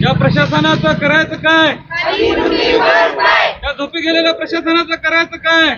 या प्रशासनाचं करायचं काय? या झोपी गेलेल्या प्रशासनाचं करायचं काय?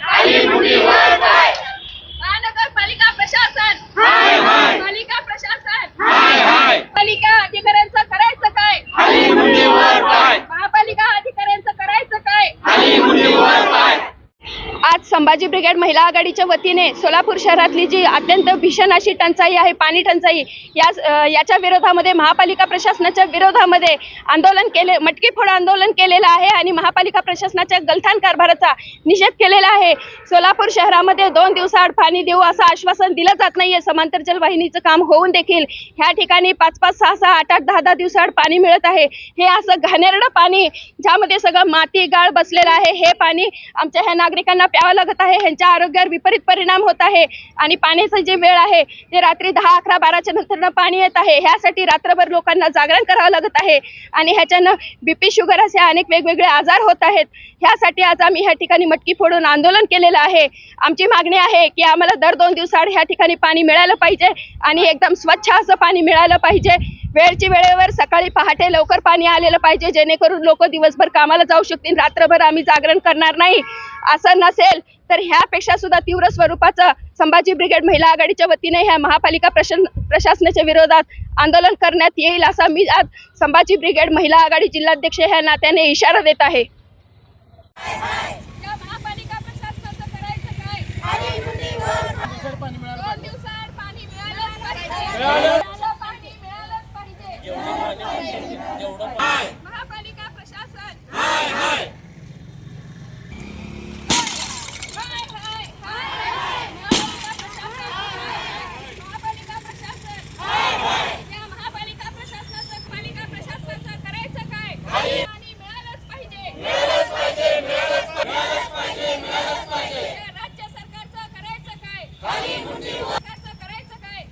आज संभाजी ब्रिगेड महिला आघाडीच्या वतीने सोलापूर शहरातली जी अत्यंत भीषण अशी टंचाई आहे पाणी टंचाई या याच्या विरोधामध्ये महापालिका प्रशासनाच्या विरोधामध्ये आंदोलन केले मटकीफोड आंदोलन केलेलं आहे आणि महापालिका प्रशासनाच्या गलथान कारभाराचा निषेध केलेला आहे. सोलापूर शहरामध्ये दोन दिवसाआड पाणी देऊ असं आश्वासन दिलं जात नाहीये. समांतर जलवाहिनीचं काम होऊन देखील ह्या ठिकाणी पाच पाच सहा सहा आठ आठ दहा दहा दिवसाआड पाणी मिळत आहे. हे असं घाणेरडं पाणी ज्यामध्ये सगळं माती गाळ बसलेलं आहे. हे पाणी आमच्या ह्या नागरिकांना प्यावं लागत आहे. ह्यांच्या आरोग्यावर विपरीत परिणाम होत आहे. आणि पाण्याचं जे वेळ आहे ते रात्री दहा अकरा बाराच्या नंतरनं पाणी येत आहे. ह्यासाठी रात्रभर लोकांना जागरण करावं लागत आहे. आणि ह्याच्यानं बीपी शुगर असे अनेक वेगवेगळे आजार होत आहेत. ह्यासाठी आज आम्ही ह्या ठिकाणी मटकी फोडून आंदोलन केलेलं आहे. आमची मागणी आहे की आम्हाला दर दोन दिवसाआड ह्या ठिकाणी पाणी मिळालं पाहिजे. आणि एकदम स्वच्छ असं पाणी मिळालं पाहिजे. वेळची वेळेवर सकाळी पहाटे लवकर पाणी आलेलं पाहिजे जेणेकरून लोक दिवसभर कामाला जाऊ शकतील. रात्रभर आम्ही जागरण करणार नाही असं नसेल तर ह्यापेक्षा सुद्धा तीव्र स्वरूपाचं संभाजी ब्रिगेड महिला आघाडीच्या वतीने ह्या महापालिका प्रशन प्रशासनाच्या विरोधात आंदोलन करण्यात येईल असा मी आज संभाजी ब्रिगेड महिला आघाडी जिल्हाध्यक्ष ह्या नात्याने इशारा देत आहे महापालिका प्रशासनाचं करायचं काय दोन दिवसाआड पाणी मिळालंच पाहिजे मिळालं पाणी मिळालंच पाहिजे महापालिका प्रशासन हाय हाय हाय हाय हाय महापालिका प्रशासन महापालिका प्रशासन हाय हाय या महापालिका प्रशासनाचं पालिका प्रशासनाचं करायचं काय पाणी मिळालंच पाहिजे मिळालंच पाहिजे मिळालंच पाहिजे मिळालंच पाहिजे राज्य सरकारचं करायचं काय सरकारचं करायचं काय?